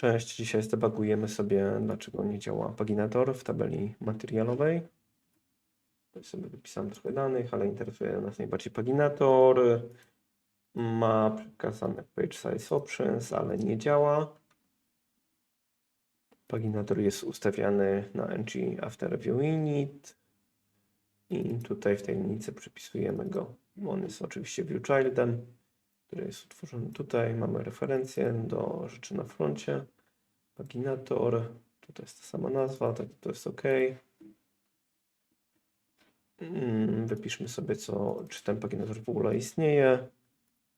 Cześć, dzisiaj zdebugujemy sobie, dlaczego nie działa paginator w tabeli materialowej. Tutaj sobie wypisałem trochę danych, ale interesuje nas najbardziej paginator. Ma przekazane page size options, ale nie działa. Paginator jest ustawiany na ng after view init. I tutaj w tej przypisujemy go. On jest oczywiście view childem który jest utworzony tutaj. Mamy referencję do rzeczy na froncie. Paginator. Tutaj jest ta sama nazwa, tak to jest OK. Mm, Wypiszmy sobie, co, czy ten paginator w ogóle istnieje.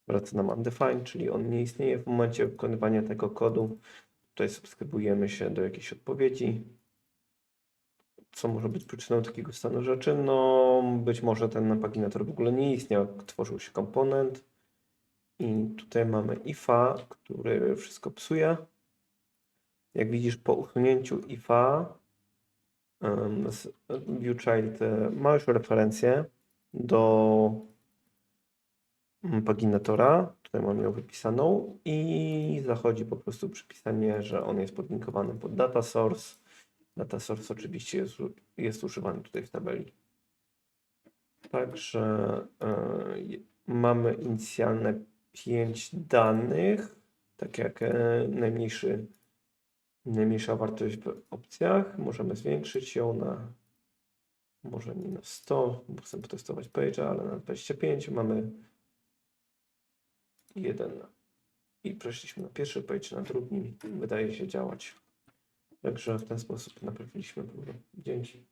Wraca nam undefined, czyli on nie istnieje w momencie wykonywania tego kodu. Tutaj subskrybujemy się do jakiejś odpowiedzi. Co może być przyczyną takiego stanu rzeczy? No, być może ten paginator w ogóle nie istniał, tworzył się komponent. I tutaj mamy ifa, który wszystko psuje. Jak widzisz, po usunięciu ifa z ViewChild e, ma już referencję do mm, paginatora. Tutaj mam ją wypisaną i zachodzi po prostu przypisanie, że on jest podlinkowany pod data source. Data source oczywiście jest, jest używany tutaj w tabeli. Także je- mamy inicjalne 5 danych, tak jak e, najmniejszy, najmniejsza wartość w opcjach. Możemy zwiększyć ją na może nie na 100, bo chcę potestować page'a, ale na 25 mamy jeden i przeszliśmy na pierwszy page, na drugi wydaje się działać. Także w ten sposób naprawiliśmy problem. Dzięki.